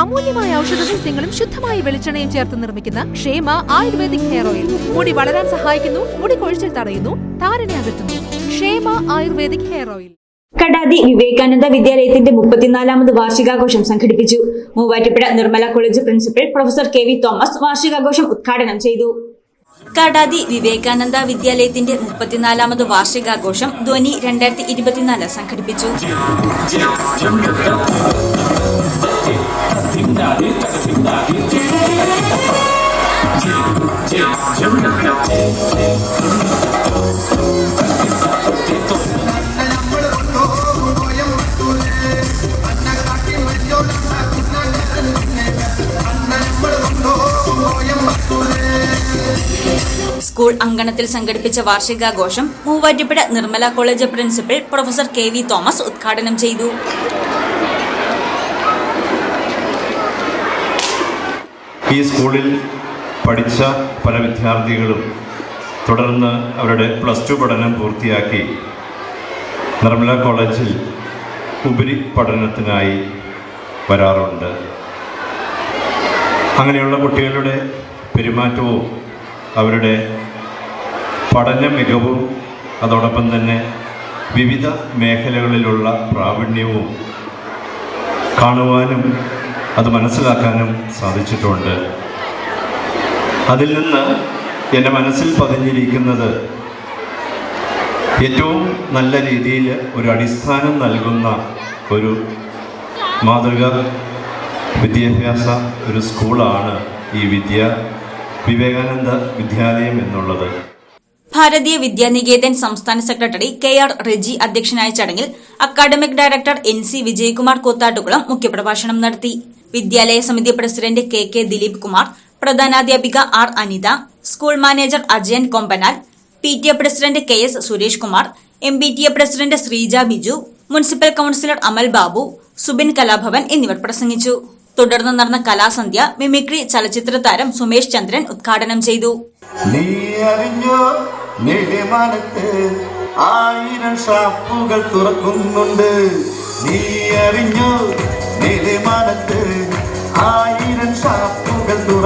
അമൂല്യമായ ഔഷധ സസ്യങ്ങളും ശുദ്ധമായ വെളിച്ചെണ്ണയും ചേർത്ത് നിർമ്മിക്കുന്ന ക്ഷേമ ആയുർവേദിക് ഹെയർ ഓയിൽ. മുടി വളരാൻ സഹായിക്കുന്നു മുടി കൊഴിച്ചിൽ തടയുന്നു താരനെ അകറ്റുന്നു. Kshema ayurvedic hair oil. Kadathi Vivekananda വിദ്യാലയത്തിന്റെ മുപ്പത്തിനാലാമത് വാർഷികാഘോഷം സംഘടിപ്പിച്ചു. Muvattupuzha Nirmala college principal professor K V Thomas വാർഷികാഘോഷം ഉദ്ഘാടനം ചെയ്തു. കടാതി വിവേകാനന്ദ വിദ്യാലയത്തിന്റെ മുപ്പത്തിനാലാമത് വാർഷികാഘോഷം ധ്വനി രണ്ടായിരത്തി ഇരുപത്തിനാല് സംഘടിപ്പിച്ചു. സ്കൂൾ അങ്കണത്തിൽ സംഘടിപ്പിച്ച വാർഷികാഘോഷം Muvattupuzha Nirmala college principal professor K V Thomas ഉദ്ഘാടനം ചെയ്തു. ഈ സ്കൂളിൽ പഠിച്ച പല വിദ്യാർത്ഥികളും തുടർന്ന് അവരുടെ പ്ലസ് ടു പഠനം പൂർത്തിയാക്കി നിർമ്മല കോളേജിൽ ഉപരി പഠനത്തിനായി വരാറുണ്ട്. അങ്ങനെയുള്ള കുട്ടികളുടെ പെരുമാറ്റവും അവരുടെ പഠന മികവും അതോടൊപ്പം തന്നെ വിവിധ മേഖലകളിലുള്ള പ്രാവീണ്യവും കാണുവാനും അത് മനസ്സിലാക്കാനും സാധിച്ചിട്ടുണ്ട്. അതിൽ നിന്ന് എന്റെ മനസ്സിൽ പതിഞ്ഞിരിക്കുന്നത് ഏറ്റവും നല്ല രീതിയിൽ ഒരു അടിസ്ഥാനം നൽകുന്ന ഒരു മാതൃക വിദ്യാഭ്യാസ ഒരു സ്കൂളാണ് ഈ വിദ്യ വിവേകാനന്ദ വിദ്യാലയം എന്നുള്ളത്. ഭാരതീയ വിദ്യാനികേതൻ സംസ്ഥാന സെക്രട്ടറി കെ ആർ റെജി അധ്യക്ഷനായ ചടങ്ങിൽ academic director N C Vijayakumar Koothattukulam മുഖ്യപ്രഭാഷണം നടത്തി. വിദ്യാലയ സമിതി president K K Dileep Kumar പ്രധാനാധ്യാപിക R Anitha school manager Ajayan Kombanal P T A president K S Suresh Kumar M B T A president Sreeja Biju municipal councillor Amal Babu Subin Kalabhavan എന്നിവർ പ്രസംഗിച്ചു. തുടർന്ന് നടന്ന കലാസന്ധ്യ mimicry ചലച്ചിത്ര താരം സുമേഷ് ചന്ദ്രൻ ഉദ്ഘാടനം ചെയ്തു. ആയിരം ഷാപ്പുകൾ തുറക്കുന്നുണ്ട്. നീ അറിഞ്ഞോ? നെടുമാനത്ത് ആയിരം